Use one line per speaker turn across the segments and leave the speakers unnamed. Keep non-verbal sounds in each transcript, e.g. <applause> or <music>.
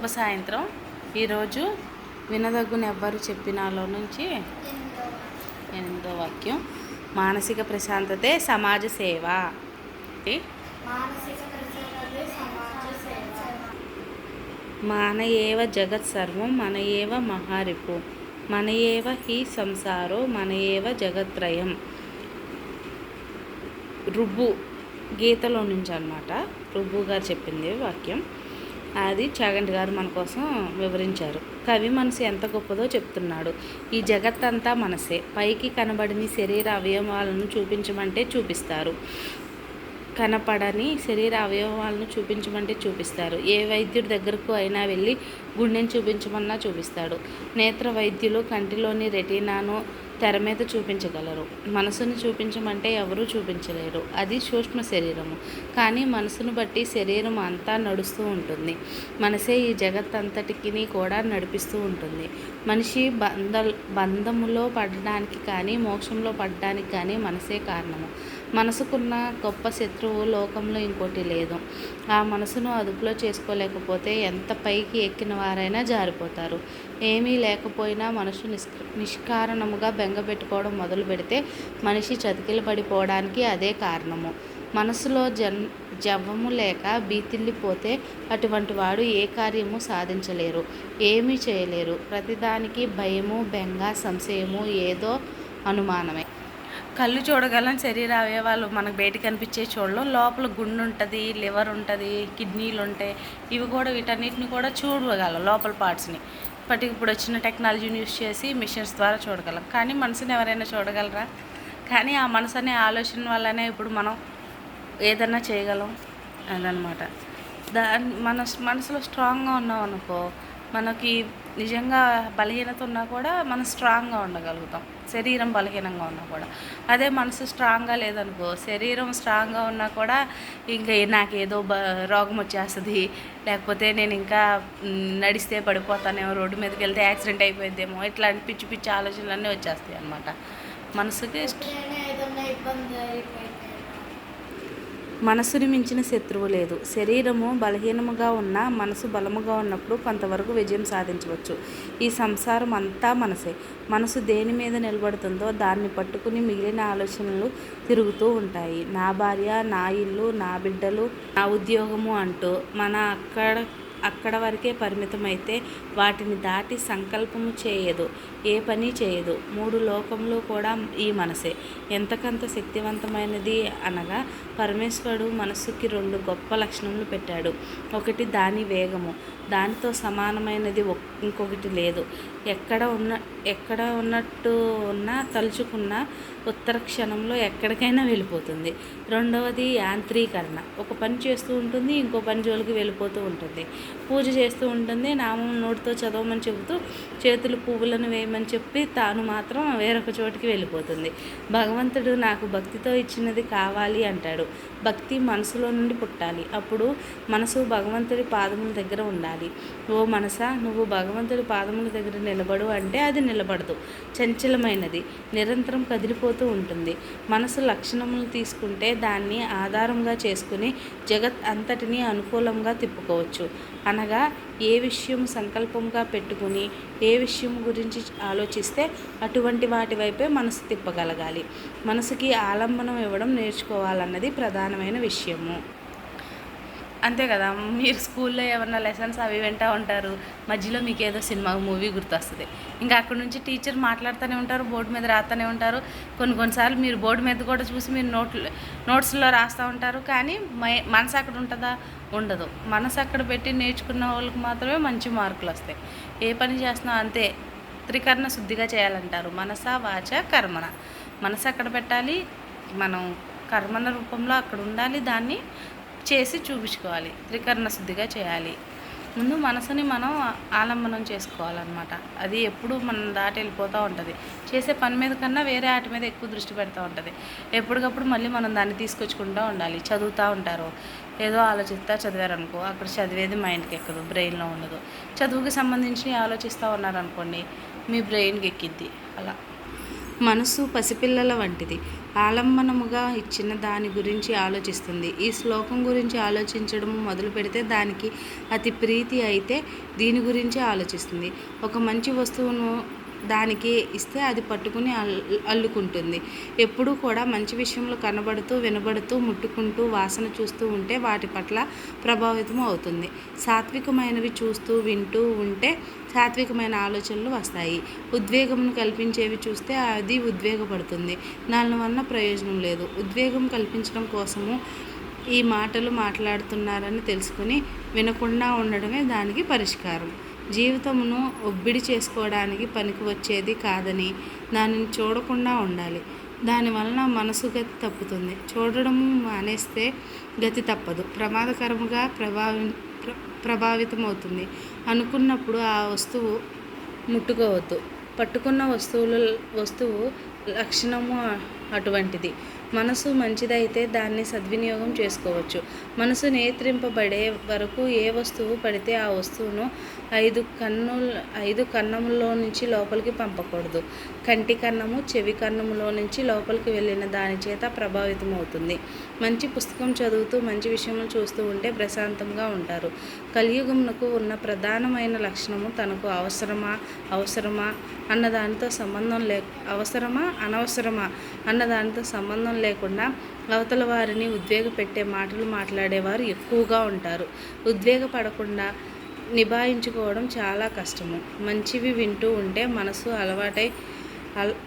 శుభ సాయంత్రం. ఈరోజు వినదగ్గున ఎవ్వరు చెప్పినాలో నుంచి ఎనిమిదో వాక్యం. మానసిక ప్రశాంతతే సమాజ సేవ. మన ఏవ జగత్ సర్వం మన ఏవ మహారిపు మన ఏవ హి సంసారో మన ఏవ జగత్రయం. రుబ్బు గీతలో నుంచి అనమాట రుబ్బు గారు చెప్పింది వాక్యం. అది చాగంటి గారు మన కోసం వివరించారు. కవి మనసు ఎంత గొప్పదో చెప్తున్నాడు. ఈ జగత్తంతా మనసే. పైకి కనబడిన శరీర అవయవాలను చూపించమంటే చూపిస్తారు. కనపడని శరీర అవయవాలను చూపించమంటే చూపిస్తారు. ఏ వైద్యుడి దగ్గరకు అయినా వెళ్ళి గుండెని చూపించమన్నా చూపిస్తాడు. నేత్ర వైద్యులు కంటిలోని రెటీనాను తెర మీద చూపించగలరు. మనసును చూపించమంటే ఎవరూ చూపించలేరు. అది సూక్ష్మ శరీరము. కానీ మనసును బట్టి శరీరం అంతా నడుస్తూ ఉంటుంది. మనసే ఈ జగత్ అంతటికి కూడా నడిపిస్తూ ఉంటుంది. మనిషి బంధ బంధములో పడడానికి కానీ మోక్షంలో పడడానికి కానీ మనసే కారణము. మనసుకున్న గొప్ప శత్రువు లోకంలో ఇంకోటి లేదు. ఆ మనసును అదుపులో చేసుకోలేకపోతే ఎంత పైకి ఎక్కిన వారైనా జారిపోతారు. ఏమీ లేకపోయినా మనసు నిష్ నిష్కారణముగా బెంగ పెట్టుకోవడం మొదలు పెడితే మనిషి చతికిల పడిపోవడానికి అదే కారణము. మనసులో జన్ జవ్వము లేక బీతిల్లిపోతే అటువంటి వాడు ఏ కార్యము సాధించలేరు ఏమీ చేయలేరు. ప్రతిదానికి భయము బెంగ సంశయము ఏదో అనుమానమే. కళ్ళు చూడగలం శరీర అవయవాలు మనకు బయట కనిపించే చూడడం లోపల గుండె ఉంటుంది లివర్ ఉంటుంది కిడ్నీలు ఉంటాయి ఇవి కూడా వీటన్నిటిని కూడా చూడగలం లోపల పార్ట్స్ని ఇప్పటికి ఇప్పుడు వచ్చిన టెక్నాలజీని యూస్ చేసి మిషన్స్ ద్వారా చూడగలం. కానీ మనసుని ఎవరైనా చూడగలరా? కానీ ఆ మనసు అనే ఆలోచన వల్లనే ఇప్పుడు మనం ఏదన్నా చేయగలం అదనమాట దాని మన మనసులో స్ట్రాంగ్గా ఉన్నాం అనుకో మనకి నిజంగా బలహీనత ఉన్నా కూడా మనం స్ట్రాంగ్గా ఉండగలుగుతాం. శరీరం బలహీనంగా ఉన్నా కూడా. అదే మనసు స్ట్రాంగ్గా లేదనుకో శరీరం స్ట్రాంగ్గా ఉన్నా కూడా ఇంకా నాకేదో బ రోగం వచ్చేస్తుంది. లేకపోతే నేను ఇంకా నడిస్తే పడిపోతానేమో రోడ్డు మీదకి వెళ్తే యాక్సిడెంట్ అయిపోయిద్దేమో ఇట్లాంటి పిచ్చి పిచ్చి ఆలోచనలన్నీ వచ్చేస్తాయి అనమాట మనసుకి
ఇబ్బంది
మనసుని మించిన శత్రువు లేదు. శరీరము బలహీనముగా ఉన్న మనసు బలముగా ఉన్నప్పుడు కొంతవరకు విజయం సాధించవచ్చు. ఈ సంసారం అంతా మనసే. మనసు దేని మీద నిలబడుతుందో దాన్ని పట్టుకుని మిగిలిన ఆలోచనలు తిరుగుతూ ఉంటాయి. నా భార్య నా ఇల్లు నా బిడ్డలు నా ఉద్యోగము అంటూ మన అక్కడ అక్కడ వరకే పరిమితమైతే వాటిని దాటి సంకల్పము చేయదు ఏ పని చేయదు. మూడు లోకంలో కూడా ఈ మనసే. ఎంతకంత శక్తివంతమైనది అనగా పరమేశ్వరుడు మనస్సుకి రెండు గొప్ప లక్షణములు పెట్టాడు. ఒకటి దాని వేగము. దానితో సమానమైనది ఇంకొకటి లేదు. ఎక్కడ ఉన్న ఎక్కడ ఉన్నట్టు ఉన్నా తలుచుకున్న ఉత్తర క్షణంలో ఎక్కడికైనా వెళ్ళిపోతుంది. రెండవది యాంత్రీకరణ. ఒక పని చేస్తూ ఉంటుంది ఇంకో పని జోలికి వెళ్ళిపోతూ ఉంటుంది. పూజ చేస్తూ ఉంటుంది నామం నోటితో చదవమని చెబుతూ చేతులు పువ్వులను వేయమని చెప్పి తాను మాత్రం వేరొక చోటికి వెళ్ళిపోతుంది. భగవంతుడు నాకు భక్తితో ఇచ్చినది కావాలి అంటాడు. భక్తి మనసులో నుండి పుట్టాలి. అప్పుడు మనసు భగవంతుడి పాదముల దగ్గర ఉండాలి. ఓ మనసా నువ్వు భగవంతుడి పాదముల దగ్గర నిలబడు అంటే అది నిలబడదు. చంచలమైనది. నిరంతరం కదిలిపోతూ ఉంటుంది. మనసు లక్షణములు తీసుకుంటే దాన్ని ఆధారంగా చేసుకుని జగత్ అంతటినీ అనుకూలంగా తిప్పుకోవచ్చు. అనగా ఏ విషయం సంకల్పంగా పెట్టుకుని ఏ విషయం గురించి ఆలోచిస్తే అటువంటి వాటి వైపే మనసు తిప్పగలగాలి. మనసుకి ఆలంబనం ఇవ్వడం నేర్చుకోవాలన్నది ప్రధానమైన విషయము. అంతే కదా మీరు స్కూల్లో ఏమన్నా లెసన్స్ అవి వింటూ ఉంటారు మధ్యలో మీకు ఏదో సినిమా మూవీ గుర్తొస్తుంది. ఇంకా అక్కడ నుంచి టీచర్ మాట్లాడుతూనే ఉంటారు బోర్డు మీద రాస్తూనే ఉంటారు. కొన్ని కొన్నిసార్లు మీరు బోర్డు మీద కూడా చూసి మీరు నోట్ నోట్స్లో రాస్తూ ఉంటారు. కానీ మై- మనసు అక్కడ ఉంటుందా? ఉండదు. మనసు అక్కడ పెట్టి నేర్చుకున్న వాళ్ళకి మాత్రమే మంచి మార్కులు వస్తాయి. ఏ పని చేస్తున్నావు? అంతే. త్రికరణ శుద్ధిగా చేయాలంటారు. మనస వాచ కర్మణ. మనసు అక్కడ పెట్టాలి. మనం కర్మన రూపంలో అక్కడ ఉండాలి. దాన్ని చేసి చూపించుకోవాలి. త్రికరణ శుద్ధిగా చేయాలి. ముందు మనసుని మనం ఆలంబనం చేసుకోవాలన్నమాట. అది ఎప్పుడు మనం దాటి వెళ్ళిపోతూ ఉంటుంది. చేసే పని మీద కన్నా వేరే వాటి మీద ఎక్కువ దృష్టి పెడతా ఉంటుంది. ఎప్పటికప్పుడు మళ్ళీ మనం దాన్ని తీసుకొచ్చుకుంటూ ఉండాలి. చదువుతూ ఉంటారు. ఏదో ఆలోచిస్తా చదివారనుకో అక్కడ చదివేది మైండ్కి ఎక్కదు బ్రెయిన్లో ఉండదు. చదువుకి సంబంధించి ఆలోచిస్తూ ఉన్నారనుకోండి మీ బ్రెయిన్కి ఎక్కిద్ది. అలా. మనసు పసిపిల్లల వంటిది. ఆలంబనముగా ఇచ్చిన దాని గురించి ఆలోచిస్తుంది. ఈ శ్లోకం గురించి ఆలోచించడం మొదలు పెడితే దానికి అతి ప్రీతి అయితే దీని గురించి ఆలోచిస్తుంది. ఒక మంచి వస్తువును దానికి ఇస్తే అది పట్టుకుని అల్లుకుంటుంది. ఎప్పుడూ కూడా మంచి విషయంలో కనబడుతూ వినబడుతూ ముట్టుకుంటూ వాసన చూస్తూ ఉంటే వాటి పట్ల ప్రభావితం అవుతుంది. సాత్వికమైనవి చూస్తూ వింటూ ఉంటే సాత్వికమైన ఆలోచనలు వస్తాయి. ఉద్వేగమును కల్పించేవి చూస్తే అది ఉద్వేగపడుతుంది. దాని వలన ప్రయోజనం లేదు. ఉద్వేగం కల్పించడం కోసము ఈ మాటలు మాట్లాడుతున్నారని తెలుసుకుని వినకుండా ఉండడమే దానికి పరిష్కారం. జీవితమును ఒబ్బిడి చేసుకోవడానికి పనికి వచ్చేది కాదని దానిని చూడకుండా ఉండాలి. దాని వలన మనసు గతి తప్పుతుంది. చూడడం మానేస్తే గతి తప్పదు. ప్రమాదకరముగా ప్రభావి ప్ర- ప్రభావితమవుతుంది. అనుకున్నప్పుడు ఆ వస్తువు ముట్టుకోవద్దు. పట్టుకున్న వస్తువులు వస్తువు లక్షణము అటువంటిది. మనసు మంచిదైతే దాన్ని సద్వినియోగం చేసుకోవచ్చు. మనసు నియంత్రింపబడే వరకు ఏ వస్తువు పడితే ఆ వస్తువును ఐదు కన్ను ఐదు కన్నములో నుంచి లోపలికి పంపకూడదు. కంటి కన్నము చెవి కన్నములో నుంచి లోపలికి వెళ్ళిన దాని చేత ప్రభావితం అవుతుంది మంచి పుస్తకం చదువుతూ మంచి విషయములు చూస్తూ ఉంటే ప్రశాంతంగా ఉంటారు. కలియుగమునకు ఉన్న ప్రధానమైన లక్షణము తనకు అవసరమా అవసరమా అన్న దానితో సంబంధం లే అవసరమా అనవసరమా అన్న దానితో సంబంధం లేకుండా అవతల వారిని ఉద్వేగపెట్టే మాటలు మాట్లాడేవారు ఎక్కువగా ఉంటారు. ఉద్వేగపడకుండా నిభాయించుకోవడం చాలా కష్టము. మంచివి వింటూ ఉంటే మనసు అలవాటై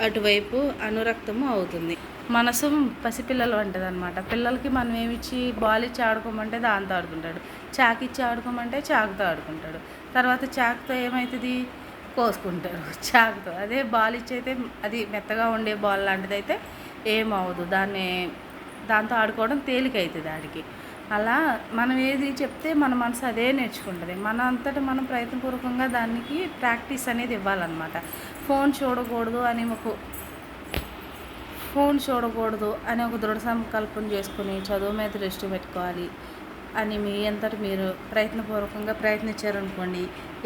అటువైపు అనురక్తము అవుతుంది. మనసు పసిపిల్లలు వంటిది అనమాట పిల్లలకి మనం ఏమిచ్చి బాల్ ఇచ్చి ఆడుకోమంటే దాంతో ఆడుకుంటాడు. చాకిచ్చి ఆడుకోమంటే చాకుతో ఆడుకుంటాడు. తర్వాత చాకుతో ఏమవుతుంది కోసుకుంటారు. చాకుతో అదే బాల్ ఇచ్చి అయితే అది మెత్తగా ఉండే బాల్ లాంటిది అయితే ఏమవదు దాన్ని దాంతో ఆడుకోవడం తేలిక అవుతుంది ఆడికి. అలా మనం ఏది చెప్తే మన మనసు అదే నేర్చుకుంటుంది. మన అంతటా మనం ప్రయత్నపూర్వకంగా దానికి ప్రాక్టీస్ అనేది ఇవ్వాలన్నమాట. ఫోన్ చూడకూడదు అని ఒక ఫోన్ చూడకూడదు అని ఒక దృఢ సంకల్పం చేసుకుని చదువు మీద దృష్టి పెట్టుకోవాలి అని మీ అంతటి మీరు ప్రయత్నపూర్వకంగా ప్రయత్నించారనుకోండి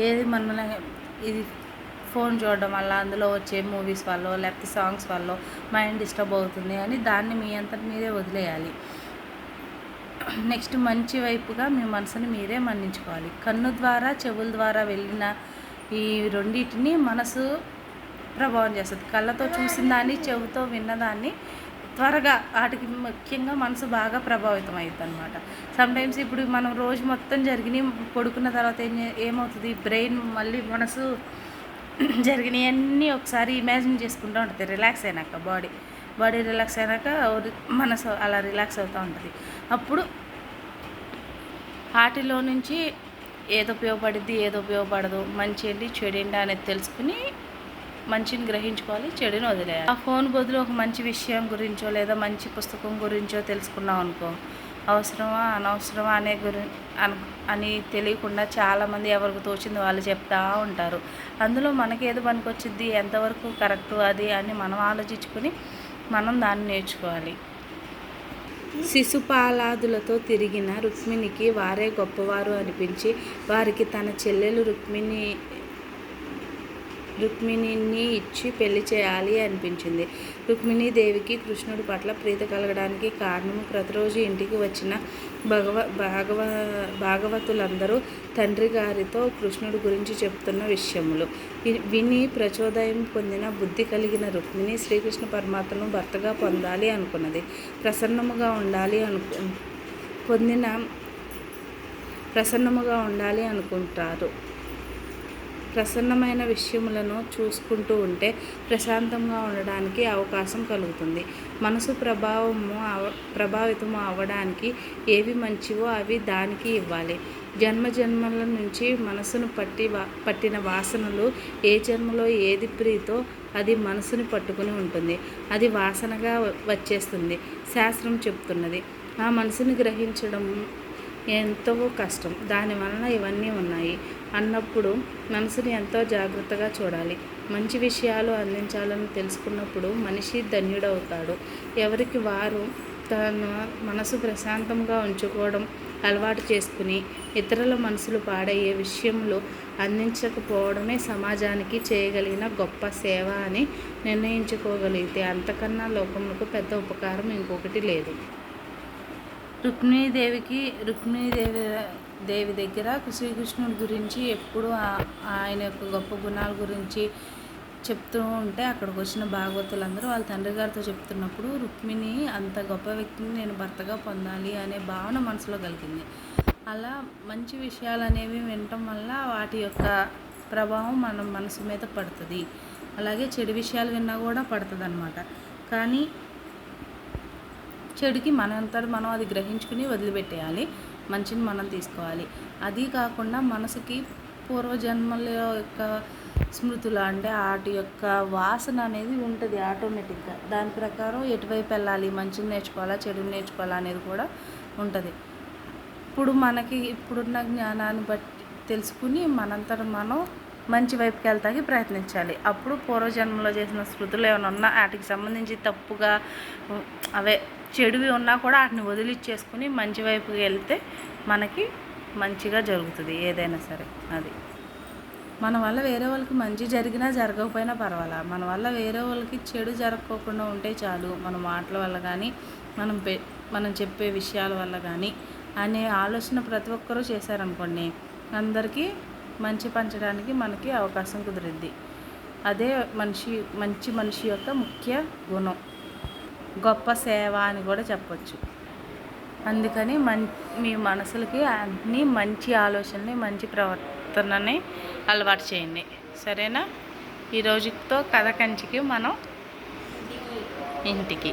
ఏది మనల్ని ఇది ఫోన్ చూడడం వల్ల అందులో వచ్చే మూవీస్ వల్ల లేకపోతే సాంగ్స్ వల్ల మైండ్ డిస్టర్బ్ అవుతుంది అని దాన్ని మీ అంతటి మీరే వదిలేయాలి. నెక్స్ట్ మంచి వైపుగా మీ మనసుని మీరే మన్నించుకోవాలి. కన్ను ద్వారా చెవుల ద్వారా వెళ్ళిన ఈ రెండింటిని మనసు ప్రభావం చేస్తుంది. కళ్ళతో చూసిన దాన్ని చెవుతో విన్నదాన్ని త్వరగా వాటికి ముఖ్యంగా మనసు బాగా ప్రభావితం అవుతుంది అనమాట సమ్టైమ్స్ ఇప్పుడు మనం రోజు మొత్తం జరిగిన పడుకున్న తర్వాత ఏం ఏమవుతుంది? బ్రెయిన్ మళ్ళీ మనసు <clears throat> జరిగినవన్నీ ఒకసారి ఇమాజిన్ చేసుకుంటూ ఉంటుంది. రిలాక్స్ అయినాక బాడీ బాడీ రిలాక్స్ అయినాక మనసు అలా రిలాక్స్ అవుతూ ఉంటుంది. అప్పుడు వాటిలో నుంచి ఏది ఉపయోగపడుద్ది ఏది ఉపయోగపడదు మంచి ఏంటి చెడు ఏంటి అనేది తెలుసుకుని మంచిని గ్రహించుకోవాలి చెడుని వదిలేయాలి. ఆ ఫోన్ బదులు ఒక మంచి విషయం గురించో లేదా మంచి పుస్తకం గురించో తెలుసుకున్నాం అనుకో అవసరమా అనవసరమా అనే గురి అని తెలియకుండా చాలామంది ఎవరికి తోచింది వాళ్ళు చెప్తా ఉంటారు. అందులో మనకి ఏది పనికొచ్చిద్ది ఎంతవరకు కరెక్ట్ అది అని మనం ఆలోచించుకుని మనం దాన్ని నేర్చుకోవాలి. శిశుపాలాదులతో తిరిగిన రుక్మిణికి వారే గొప్పవారు అనిపించి వారికి తన చెల్లెలు రుక్మిణి రుక్మిణిని ఇచ్చి పెళ్ళి చేయాలి అనిపించింది. రుక్మిణీదేవికి కృష్ణుడి పట్ల ప్రీతి కలగడానికి కారణం ప్రతిరోజు ఇంటికి వచ్చిన భగవ భాగవ భాగవతులందరూ తండ్రి గారితో కృష్ణుడి గురించి చెప్తున్న విషయములు. వి- విని ప్రచోదయం పొందిన బుద్ధి కలిగిన రుక్మిణి శ్రీకృష్ణ పరమాత్మను భర్తగా పొందాలి అనుకున్నది. ప్రసన్నముగా ఉండాలి అనుకు పొందిన ప్రసన్నముగా ఉండాలి అనుకుంటారు. ప్రసన్నమైన విషయములను చూసుకుంటూ ఉంటే ప్రశాంతంగా ఉండడానికి అవకాశం కలుగుతుంది. మనసు ప్రభావము అవ ప్రభావితము అవ్వడానికి ఏవి మంచివో అవి దానికి ఇవ్వాలి. జన్మ జన్మల నుంచి మనసును పట్టి వా పట్టిన వాసనలు ఏ జన్మలో ఏది ప్రీతో అది మనసుని పట్టుకుని ఉంటుంది. అది వాసనగా వచ్చేస్తుంది. శాస్త్రం చెప్తున్నది. ఆ మనసుని గ్రహించడం ఎంతో కష్టం. దాని వలన ఇవన్నీ ఉన్నాయి. అన్నప్పుడు మనసుని ఎంతో జాగ్రత్తగా చూడాలి. మంచి విషయాలు అందించాలని తెలుసుకున్నప్పుడు మనిషి ధన్యుడవుతాడు. ఎవరికి వారు తన మనసు ప్రశాంతంగా ఉంచుకోవడం అలవాటు చేసుకుని ఇతరుల మనసులు పాడయ్యే విషయంలో అందించకపోవడమే సమాజానికి చేయగలిగిన గొప్ప సేవ అని నిర్ణయించుకోగలిగితే అంతకన్నా లోకములకు పెద్ద ఉపకారం ఇంకొకటి లేదు. రుక్మిణీదేవికి రుక్మిణీదేవి దేవి దగ్గర శ్రీకృష్ణుడి గురించి ఎప్పుడు ఆయన యొక్క గొప్ప గుణాల గురించి చెప్తూ ఉంటే అక్కడికి వచ్చిన భాగవతులందరూ వాళ్ళ తండ్రి గారితో చెప్తున్నప్పుడు రుక్మిణి అంత గొప్ప వ్యక్తిని నేను భర్తగా పొందాలి అనే భావన మనసులో కలిగింది. అలా మంచి విషయాలు అనేవి వినటం వల్ల వాటి యొక్క ప్రభావం మన మనసు మీద పడుతుంది. అలాగే చెడు విషయాలు విన్నా కూడా పడుతుంది అనమాట కానీ చెడుకి మనంతట మనం అది గ్రహించుకుని వదిలిపెట్టేయాలి. మంచిని మనం తీసుకోవాలి. అది కాకుండా మనసుకి పూర్వజన్మల యొక్క స్మృతులు అంటే వాటి యొక్క వాసన అనేది ఉంటుంది ఆటోమేటిక్గా. దాని ప్రకారం ఎటువైపు వెళ్ళాలి? మంచిని నేర్చుకోవాలా? చెడుని నేర్చుకోవాలా అనేది కూడా ఉంటుంది. ఇప్పుడు మనకి ఇప్పుడున్న జ్ఞానాన్ని బట్టి తెలుసుకుని మనంతట మనం మంచి వైపుకి వెళ్తాకి ప్రయత్నించాలి. అప్పుడు పూర్వజన్మలో చేసిన స్మృతులు ఏమైనా ఉన్నా వాటికి సంబంధించి తప్పుగా అవే చెడువి ఉన్నా కూడా వాటిని వదిలిచ్చేసుకుని మంచి వైపుకి వెళ్తే మనకి మంచిగా జరుగుతుంది ఏదైనా సరే. అది. మన వల్ల వేరే వాళ్ళకి మంచి జరిగినా జరగకపోయినా పర్వాలా? మన వల్ల వేరే వాళ్ళకి చెడు జరగకోకుండా ఉంటే చాలు. మన మాటల వల్ల కానీ మనం పె మనం చెప్పే విషయాల వల్ల కానీ అనే ఆలోచన ప్రతి ఒక్కరూ చేశారనుకోండి అందరికీ మంచి పంచడానికి మనకి అవకాశం కుదిరిద్ది అదే మనిషి మంచి మనిషి యొక్క ముఖ్య గుణం. గొప్ప సేవ అని కూడా చెప్పచ్చు. అందుకని మన్ మీ మనసులకి అన్ని మంచి ఆలోచనని మంచి ప్రవర్తనని అలవాటు చేయండి. సరేనా? ఈ రోజుతో కథ కంచికి మనం ఇంటికి.